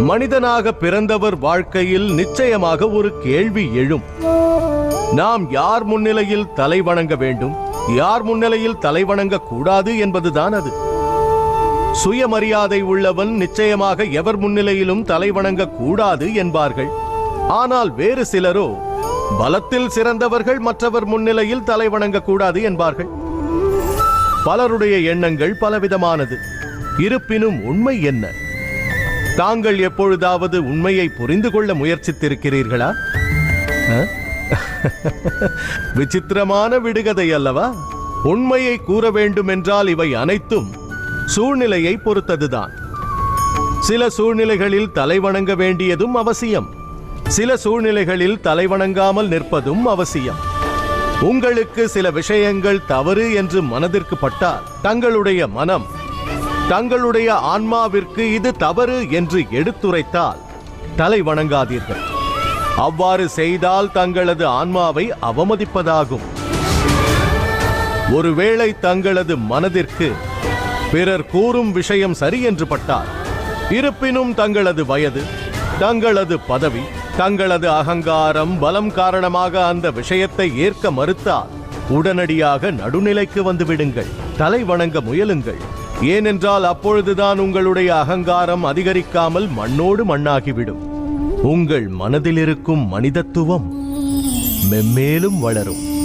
மனிதனாக பிறந்தவர் வாழ்க்கையில் நிச்சயமாக ஒரு கேள்வி எழும். நாம் யார் முன்னிலையில் தலை வணங்க வேண்டும்? யார் முன்னிலையில் தலை வணங்க கூடாது என்பதுதான் அது. சுயமரியாதை உள்ளவன் நிச்சயமாக எவர் முன்னிலையிலும் தலை வணங்க கூடாது என்பார்கள். ஆனால் வேறு சிலரோ பலத்தில் சிறந்தவர்கள் மற்றவர் முன்னிலையில் தலை வணங்க கூடாது என்பார்கள். பலருடைய எண்ணங்கள் பலவிதமானது. இருப்பினும் உண்மை என்ன? தாங்கள் எப்பொழுதாவது உண்மையை புரிந்து கொள்ள முயற்சித்திருக்கிறீர்களா? விசித்திரமான விடுகதை அல்லவா? உண்மையை கூற வேண்டும் என்றால் இவை அனைத்தும் சூழ்நிலையை பொறுத்ததுதான். சில சூழ்நிலைகளில் தலைவணங்க வேண்டியதும் அவசியம். சில சூழ்நிலைகளில் தலைவணங்காமல் நிற்பதும் அவசியம். உங்களுக்கு சில விஷயங்கள் தவறு என்று மனதிற்கு பட்டால் தங்களுடைய மனம் தங்களுடைய ஆன்மாவிற்கு இது தவறு என்று எடுத்துரைத்தால் தலை வணங்காதீர்கள். அவ்வாறு செய்தால் தங்களது ஆன்மாவை அவமதிப்பதாகும். ஒருவேளை தங்களது மனதிற்கு பிறர் கூறும் விஷயம் சரி என்று பட்டால் இருப்பினும் தங்களது வயது தங்களது பதவி தங்களது அகங்காரம் பலம் காரணமாக அந்த விஷயத்தை ஏற்க மறுத்தால் உடனடியாக நடுநிலைக்கு வந்து விடுங்கள். தலை வணங்க முயலுங்கள். ஏனென்றால் அப்பொழுதுதான் உங்களுடைய அகங்காரம் அதிகரிக்காமல் மண்ணோடு மண்ணாகிவிடும். உங்கள் மனதில் இருக்கும் மனிதத்துவம் மெம்மேலும் வளரும்.